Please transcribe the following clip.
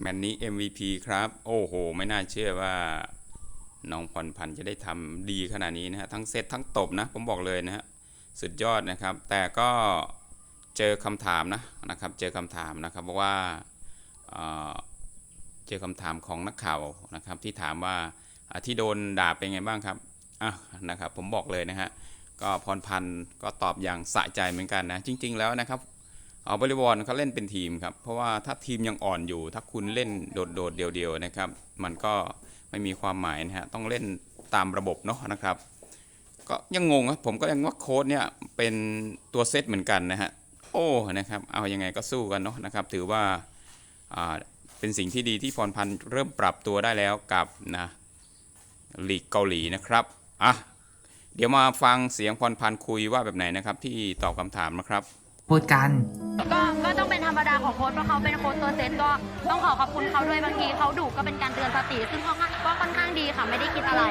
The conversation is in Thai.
แมตช์นี้ MVP ครับ โอ้โห ไม่น่าเชื่อว่าน้องพรพันธ์จะได้ทำดีขนาดนี้นะฮะ ทั้งเซตทั้งตบนะ ผมบอกเลยนะฮะ สุดยอดนะครับ แต่ก็เจอคำถามนะนะครับ เจอคำถามนะครับบอกว่าเอ่อเจอคำถามของนักข่าวนะครับ ที่ถามว่าที่โดนด่าเป็นไงบ้างครับอะนะครับ ผมบอกเลยนะฮะก็พรพันธ์ก็ตอบอย่างสะใจเหมือนกันนะ จริง ๆ แล้วนะครับ เอาบริวารเขาเล่นเป็นทีมครับ เพราะว่าถ้าทีมยังอ่อนอยู่ ถ้าคุณเล่นโดดๆเดียวๆนะครับ มันก็ไม่มีความหมายนะฮะ ต้องเล่นตามระบบเนาะนะครับ ก็ยังงงครับผมก็ยังว่าโค้ดเนี่ยเป็นตัวเซตเหมือนกันนะฮะ โอ้นะครับ เอายังไงก็สู้กันเนาะนะครับ ถือว่าอ่าเป็นสิ่งที่ดีที่พรพันธ์เริ่มปรับตัวได้แล้วกับนะลีกเกาหลีนะครับอะเดี๋ยวมาฟังเสียงพรพันธ์คุยว่าแบบไหนนะครับ ที่ตอบคำถามนะครับพูดกัน ของโค้ชเพราะเขาเป็นโค้ชตัวเซตก็ต้องขอขอบคุณเขาด้วยบางทีเขาดุก็เป็นการเตือนสติ ซึ่งเขาก็ค่อนข้างดีค่ะไม่ได้คิดอะไร